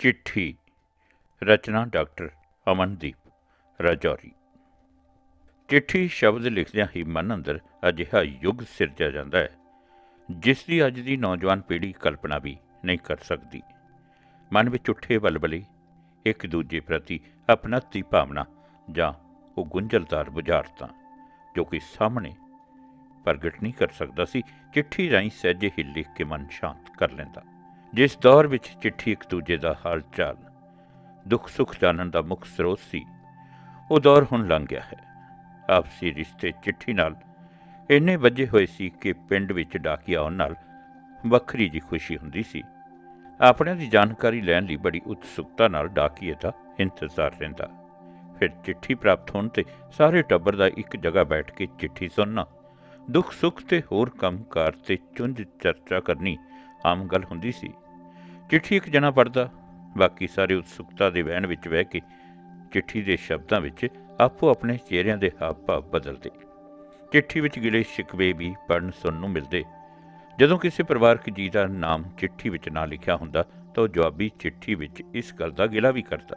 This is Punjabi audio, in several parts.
ਚਿੱਠੀ। ਰਚਨਾ ਡਾਕਟਰ ਅਮਨਦੀਪ ਰਾਜੌਰੀ। ਚਿੱਠੀ ਸ਼ਬਦ ਲਿਖਦਿਆਂ ਹੀ ਮਨ ਅੰਦਰ ਅਜਿਹਾ ਯੁੱਗ ਸਿਰਜਿਆ ਜਾਂਦਾ ਹੈ, ਜਿਸ ਦੀ ਅੱਜ ਦੀ ਨੌਜਵਾਨ ਪੀੜ੍ਹੀ ਕਲਪਨਾ ਵੀ ਨਹੀਂ ਕਰ ਸਕਦੀ। ਮਨ ਵਿੱਚ ਉੱਠੇ ਬਲਬਲੇ ਇੱਕ ਦੂਜੇ ਪ੍ਰਤੀ ਆਪਣਾਤੀ ਭਾਵਨਾ ਜਾਂ ਉਹ ਗੁੰਝਲਦਾਰ ਬੁਝਾਰਤਾਂ, ਜੋ ਕਿ ਸਾਹਮਣੇ ਪ੍ਰਗਟ ਨਹੀਂ ਕਰ ਸਕਦਾ ਸੀ, ਚਿੱਠੀ ਰਾਹੀਂ ਸਹਿਜੇ ਹੀ ਲਿਖ ਕੇ ਮਨ ਸ਼ਾਂਤ ਕਰ ਲੈਂਦਾ। ਜਿਸ ਦੌਰ ਵਿੱਚ ਚਿੱਠੀ ਇੱਕ ਦੂਜੇ ਦਾ ਹਾਲ ਚਾਲ, ਦੁੱਖ ਸੁੱਖ ਜਾਣਨ ਦਾ ਮੁੱਖ ਸਰੋਤ ਸੀ, ਉਹ ਦੌਰ ਹੁਣ ਲੰਘ ਗਿਆ ਹੈ। ਆਪਸੀ ਰਿਸ਼ਤੇ ਚਿੱਠੀ ਨਾਲ ਇੰਨੇ ਵੱਜੇ ਹੋਏ ਸੀ ਕਿ ਪਿੰਡ ਵਿੱਚ ਡਾਕੀਆ ਆਉਣ ਨਾਲ ਵੱਖਰੀ ਜੀ ਖੁਸ਼ੀ ਹੁੰਦੀ ਸੀ। ਆਪਣਿਆਂ ਦੀ ਜਾਣਕਾਰੀ ਲੈਣ ਲਈ ਬੜੀ ਉਤਸੁਕਤਾ ਨਾਲ ਡਾਕੀਏ ਦਾ ਇੰਤਜ਼ਾਰ ਰਹਿੰਦਾ। ਫਿਰ ਚਿੱਠੀ ਪ੍ਰਾਪਤ ਹੋਣ ਤੇ ਸਾਰੇ ਟੱਬਰ ਦਾ ਇੱਕ ਜਗ੍ਹਾ ਬੈਠ ਕੇ ਚਿੱਠੀ ਸੁਣਨਾ, ਦੁੱਖ ਸੁੱਖ ਤੇ ਹੋਰ ਕੰਮਕਾਰ ਤੇ ਚੁੰਝ ਚਰਚਾ ਕਰਨੀ ਆਮ ਗੱਲ ਹੁੰਦੀ ਸੀ। ਚਿੱਠੀ ਇੱਕ ਜਣਾ ਪੜਦਾ ਬਾਕੀ ਸਾਰੇ ਉਤਸੁਕਤਾ ਦੇ ਵਹਿਣ ਵਿੱਚ ਬਹਿ ਕੇ ਚਿੱਠੀ ਦੇ ਸ਼ਬਦਾਂ ਵਿੱਚ ਆਪੋ ਆਪਣੇ ਚਿਹਰਿਆਂ ਦੇ ਹਾਵ ਭਾਵ ਬਦਲਦੇ। ਚਿੱਠੀ ਵਿੱਚ ਗਿਲੇ ਸ਼ਿਕਵੇ ਵੀ ਪੜਨ ਸੁਣਨ ਨੂੰ ਮਿਲਦੇ। ਜਦੋਂ ਕਿਸੇ ਪਰਿਵਾਰਕ ਜੀ ਦਾ ਨਾਮ ਚਿੱਠੀ ਵਿੱਚ ਨਾ ਲਿਖਿਆ ਹੁੰਦਾ, ਤਾਂ ਉਹ ਜਵਾਬੀ ਚਿੱਠੀ ਵਿੱਚ ਇਸ ਗੱਲ ਦਾ ਗਿਲਾ ਵੀ ਕਰਦਾ।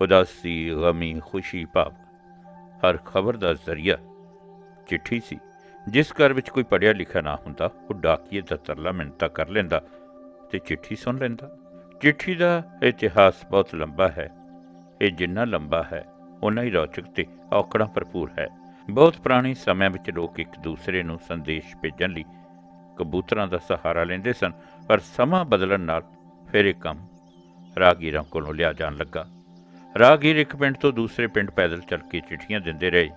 ਉਦਾਸੀ, ਗਮੀ, ਖੁਸ਼ੀ, ਭਾਵ। ਹਰ ਖਬਰ ਦਾ ਜ਼ਰੀਆ ਚਿੱਠੀ ਸੀ। ਜਿਸ ਘਰ ਵਿੱਚ ਕੋਈ ਪੜਿਆ ਲਿਖਿਆ ਨਾ ਹੁੰਦਾ, ਉਹ ਡਾਕੀਏ ਦਾ ਤਰਲਾ ਮਿੰਤਾ ਕਰ ਲੈਂਦਾ ਤੇ ਚਿੱਠੀ ਸੁਣ ਲੈਂਦਾ। ਚਿੱਠੀ ਦਾ ਇਤਿਹਾਸ ਬਹੁਤ ਲੰਬਾ ਹੈ। ਇਹ ਜਿੰਨਾ ਲੰਬਾ ਹੈ ਉਨਾ ਹੀ ਰੌਚਕ ਤੇ ਔਕੜਾਂ ਭਰਪੂਰ ਹੈ। ਬਹੁਤ ਪੁਰਾਣੇ ਸਮਿਆਂ ਵਿੱਚ ਲੋਕ ਇੱਕ ਦੂਸਰੇ ਨੂੰ ਸੰਦੇਸ਼ ਭੇਜਣ ਲਈ ਕਬੂਤਰਾਂ ਦਾ ਸਹਾਰਾ ਲੈਂਦੇ ਸਨ, ਪਰ ਸਮਾਂ ਬਦਲਣ ਨਾਲ ਫਿਰ ਇਹ ਕੰਮ ਰਾਗੀਰਾਂ ਕੋਲੋਂ ਲਿਆ ਜਾਣ ਲੱਗਾ। ਰਾਗੀਰ ਇੱਕ ਪਿੰਡ ਤੋਂ ਦੂਸਰੇ ਪਿੰਡ ਪੈਦਲ ਚੱਲ ਕੇ ਚਿੱਠੀਆਂ ਦਿੰਦੇ ਰਹੇ।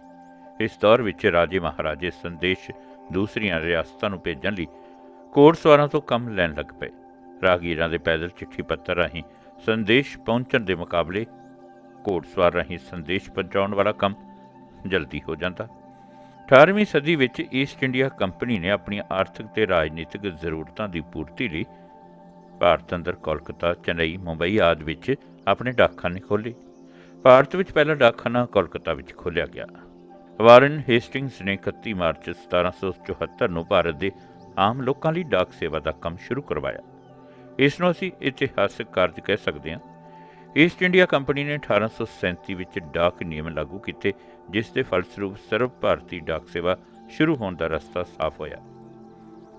ਇਸ ਦੌਰ ਵਿੱਚ ਰਾਜੇ ਮਹਾਰਾਜੇ ਸੰਦੇਸ਼ ਦੂਸਰੀਆਂ ਰਿਆਸਤਾਂ ਨੂੰ ਭੇਜਣ ਲਈ ਕੋਟਸਵਾਰਾਂ ਤੋਂ ਕੰਮ ਲੈਣ ਲੱਗ ਪਏ। ਰਾਗੀਰਾਂ ਦੇ ਪੈਦਲ ਚਿੱਠੀ ਪੱਤਰ ਰਾਹੀਂ ਸੰਦੇਸ਼ ਪਹੁੰਚਣ ਦੇ ਮੁਕਾਬਲੇ ਘੋੜਸਵਾਰ ਰਾਹੀਂ ਸੰਦੇਸ਼ ਪਹੁੰਚਾਉਣ ਵਾਲਾ ਕੰਮ ਜਲਦੀ ਹੋ ਜਾਂਦਾ। 18ਵੀਂ ਸਦੀ ਵਿੱਚ ਈਸਟ ਇੰਡੀਆ ਕੰਪਨੀ ਨੇ ਆਪਣੀਆਂ ਆਰਥਿਕ ਤੇ ਰਾਜਨੀਤਿਕ ਜ਼ਰੂਰਤਾਂ ਦੀ ਪੂਰਤੀ ਲਈ ਭਾਰਤ ਅੰਦਰ ਕੋਲਕਾਤਾ, ਚੇਨਈ, ਮੁੰਬਈ ਆਦਿ ਵਿੱਚ ਆਪਣੇ ਡਾਕਖਾਨੇ ਖੋਲ੍ਹੇ। ਭਾਰਤ ਵਿੱਚ ਪਹਿਲਾ ਡਾਕਖਾਨਾ ਕੋਲਕਾਤਾ ਵਿੱਚ ਖੋਲ੍ਹਿਆ ਗਿਆ। ਵਾਰਨ ਹੇਸਟਿੰਗਸ ਨੇ 31 ਮਾਰਚ 1774 ਨੂੰ ਭਾਰਤ ਦੇ ਆਮ ਲੋਕਾਂ ਲਈ ਡਾਕ ਸੇਵਾ ਦਾ ਕੰਮ ਸ਼ੁਰੂ ਕਰਵਾਇਆ। ਇਸ ਨੂੰ ਅਸੀਂ ਇਤਿਹਾਸਕ ਕਾਰਜ ਕਹਿ ਸਕਦੇ ਹਾਂ। ਈਸਟ ਇੰਡੀਆ ਕੰਪਨੀ ਨੇ 1837 ਵਿੱਚ ਡਾਕ ਨਿਯਮ ਲਾਗੂ ਕੀਤੇ, ਜਿਸ ਦੇ ਫਲਸਰੂਪ ਸਰਵ ਭਾਰਤੀ ਡਾਕ ਸੇਵਾ ਸ਼ੁਰੂ ਹੋਣ ਦਾ ਰਸਤਾ ਸਾਫ਼ ਹੋਇਆ।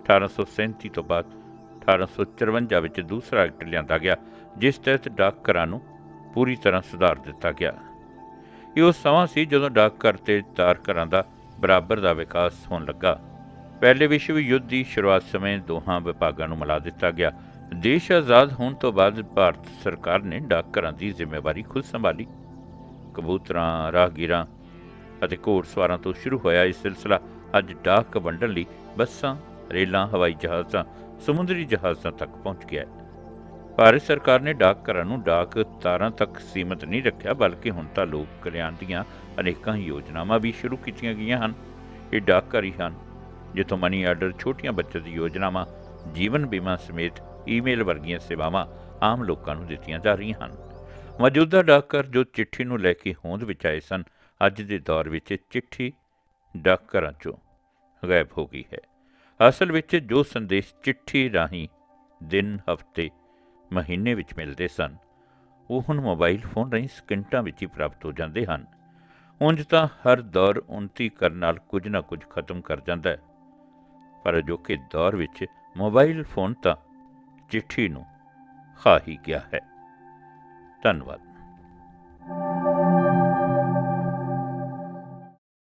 1837 ਤੋਂ ਬਾਅਦ 1854 ਵਿੱਚ ਦੂਸਰਾ ਐਕਟ ਲਿਆਂਦਾ ਗਿਆ, ਜਿਸ ਤਹਿਤ ਡਾਕਘਰਾਂ ਨੂੰ ਪੂਰੀ ਤਰ੍ਹਾਂ ਸੁਧਾਰ ਦਿੱਤਾ ਗਿਆ। ਇਹ ਉਹ ਸਮਾਂ ਸੀ ਜਦੋਂ ਡਾਕਘਰ ਤੇ ਤਾਰ ਘਰਾਂ ਦਾ ਬਰਾਬਰ ਦਾ ਵਿਕਾਸ ਹੋਣ ਲੱਗਾ। ਪਹਿਲੇ ਵਿਸ਼ਵ ਯੁੱਧ ਦੀ ਸ਼ੁਰੂਆਤ ਸਮੇਂ ਦੋਹਾਂ ਵਿਭਾਗਾਂ ਨੂੰ ਮਿਲਾ ਦਿੱਤਾ ਗਿਆ। ਦੇਸ਼ ਆਜ਼ਾਦ ਹੋਣ ਤੋਂ ਬਾਅਦ ਭਾਰਤ ਸਰਕਾਰ ਨੇ ਡਾਕਘਰਾਂ ਦੀ ਜ਼ਿੰਮੇਵਾਰੀ ਖੁਦ ਸੰਭਾਲੀ। ਕਬੂਤਰਾਂ, ਰਾਹਗੀਰਾਂ ਅਤੇ ਘੋੜਸਵਾਰਾਂ ਤੋਂ ਸ਼ੁਰੂ ਹੋਇਆ ਇਹ ਸਿਲਸਿਲਾ ਅੱਜ ਡਾਕ ਵੰਡਣ ਲਈ ਬੱਸਾਂ, ਰੇਲਾਂ, ਹਵਾਈ ਜਹਾਜ਼ਾਂ, ਸਮੁੰਦਰੀ ਜਹਾਜ਼ਾਂ ਤੱਕ ਪਹੁੰਚ ਗਿਆ ਹੈ। ਭਾਰਤ ਸਰਕਾਰ ਨੇ ਡਾਕਘਰਾਂ ਨੂੰ ਡਾਕ ਤਾਰਾਂ ਤੱਕ ਸੀਮਤ ਨਹੀਂ ਰੱਖਿਆ, ਬਲਕਿ ਹੁਣ ਤਾਂ ਲੋਕ ਕਲਿਆਣ ਦੀਆਂ ਅਨੇਕਾਂ ਯੋਜਨਾਵਾਂ ਵੀ ਸ਼ੁਰੂ ਕੀਤੀਆਂ ਗਈਆਂ ਹਨ। ਇਹ ਡਾਕਘਰ ਹੀ ਹਨ, ਜਿੱਥੋਂ ਮਨੀ ਆਰਡਰ, ਛੋਟੀਆਂ ਬੱਚਤ ਯੋਜਨਾਵਾਂ ਜੀਵਨ ਬੀਮਾ ਸਮੇਤ ਈਮੇਲ ਵਰਗੀਆਂ ਸੇਵਾਵਾਂ ਆਮ ਲੋਕਾਂ ਨੂੰ ਦਿੱਤੀਆਂ ਜਾ ਰਹੀਆਂ ਹਨ। ਮੌਜੂਦਾ ਡਾਕਘਰ ਜੋ ਚਿੱਠੀ ਨੂੰ ਲੈ ਕੇ ਹੋਂਦ ਵਿੱਚ ਆਏ ਸਨ, ਅੱਜ ਦੇ ਦੌਰ ਵਿੱਚ ਚਿੱਠੀ ਡਾਕਘਰਾਂ ਚੋਂ ਗਾਇਬ ਹੋ ਗਈ ਹੈ। ਅਸਲ ਵਿੱਚ ਜੋ ਸੰਦੇਸ਼ ਚਿੱਠੀ ਰਾਹੀਂ ਦਿਨ, ਹਫ਼ਤੇ, ਮਹੀਨੇ ਵਿੱਚ ਮਿਲਦੇ ਸਨ, ਉਹ ਹੁਣ ਮੋਬਾਈਲ ਫੋਨ ਰਾਹੀਂ ਸਕਿੰਟਾਂ ਵਿੱਚ ਹੀ ਪ੍ਰਾਪਤ ਹੋ ਜਾਂਦੇ ਹਨ। ਉਂਝ ਤਾਂ ਹਰ ਦੌਰ ਉਨਤੀ ਕਰਨ ਨਾਲ ਕੁਝ ਨਾ ਕੁਝ ਖਤਮ ਕਰ ਜਾਂਦਾ ਹੈ। ਪਰ ਅਜੋਕੇ ਦੌਰ ਵਿੱਚ ਮੋਬਾਈਲ ਫੋਨ ਤਾਂ ਚਿੱਠੀ ਨੂੰ ਖਾ ਹੀ ਗਿਆ ਹੈ। ਧੰਨਵਾਦ।